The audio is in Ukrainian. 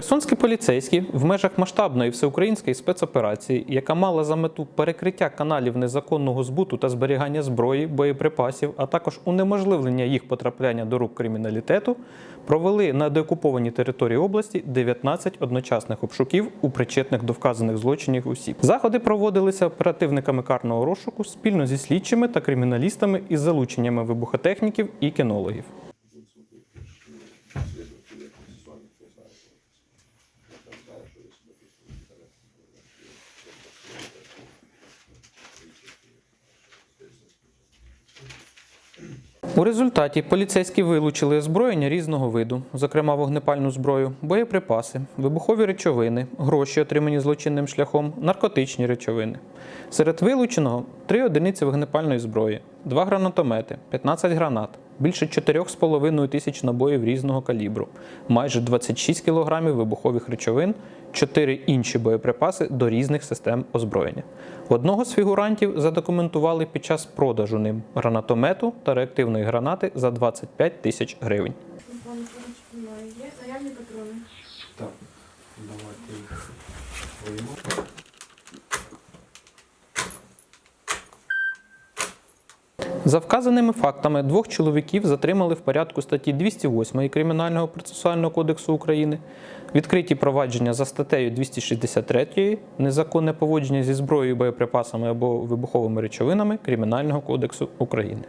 Херсонські поліцейські в межах масштабної всеукраїнської спецоперації, яка мала за мету перекриття каналів незаконного збуту та зберігання зброї, боєприпасів, а також унеможливлення їх потрапляння до рук криміналітету, провели на деокупованій території області 19 одночасних обшуків у причетних до вказаних злочинів осіб. Заходи проводилися оперативниками карного розшуку спільно зі слідчими та криміналістами із залученнями вибухотехніків і кінологів. У результаті поліцейські вилучили озброєння різного виду, зокрема вогнепальну зброю, боєприпаси, вибухові речовини, гроші, отримані злочинним шляхом, наркотичні речовини. Серед вилученого три одиниці вогнепальної зброї, два гранатомети, 15 гранат, більше 4,5 тисяч набоїв різного калібру, майже 26 кілограмів вибухових речовин, 4 інші боєприпаси до різних систем озброєння. Одного з фігурантів задокументували під час продажу ним гранатомету та реактивної гранати за 25 тисяч гривень. Є заявні патрони. Так, давайте їх За вказаними фактами двох чоловіків затримали в порядку статті 208 Кримінального процесуального кодексу України, відкриті провадження за статтею 263 незаконне поводження зі зброєю, боєприпасами або вибуховими речовинами Кримінального кодексу України.